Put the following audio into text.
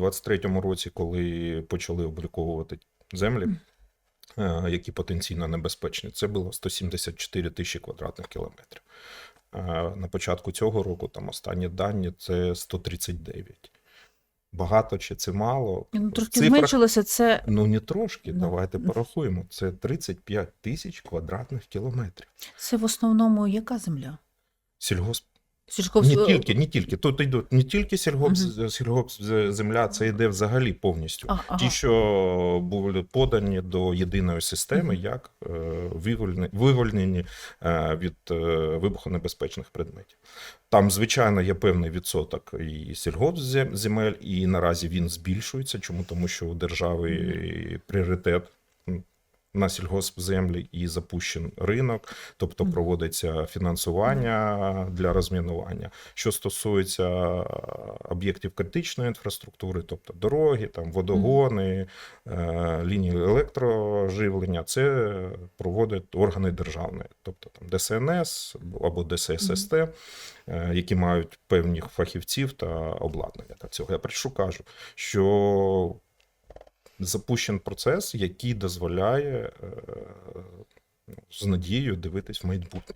23-му році, коли почали обліковувати землі, е, які потенційно небезпечні, це було 174 тисячі квадратних кілометрів. Е, На початку цього року, там останні дані, це 139. Багато чи це мало? Ну, трошки цифрах- зменшилося це. Ну, не трошки, Ну. давайте порахуємо. Це 35 тисяч квадратних кілометрів. Це в основному яка земля? Сільгосп Сільськов... Не тільки, не тільки. Тут йдуть не тільки сільгоп, сільгоп земля, це йде взагалі повністю. А, ага. Ті, що були подані до єдиної системи, Мгм. як е, вивольне- вивольнені е, від е, вибухонебезпечних предметів. Там, звичайно, є певний відсоток і сільгоспземель, і наразі він збільшується. Чому? Тому що у держави пріоритет м, на сільгоспземлі і запущен ринок, тобто проводиться фінансування для розмінування. Що стосується об'єктів критичної інфраструктури, тобто дороги, там водогони, е, лінії електроживлення, це проводять органи державні, тобто там ДСНС або ДСССТ, е, які мають певних фахівців та обладнання. Та цього я прийшов кажу, що запущен процес, який дозволяє е, ну, з надією дивитись в майбутнє.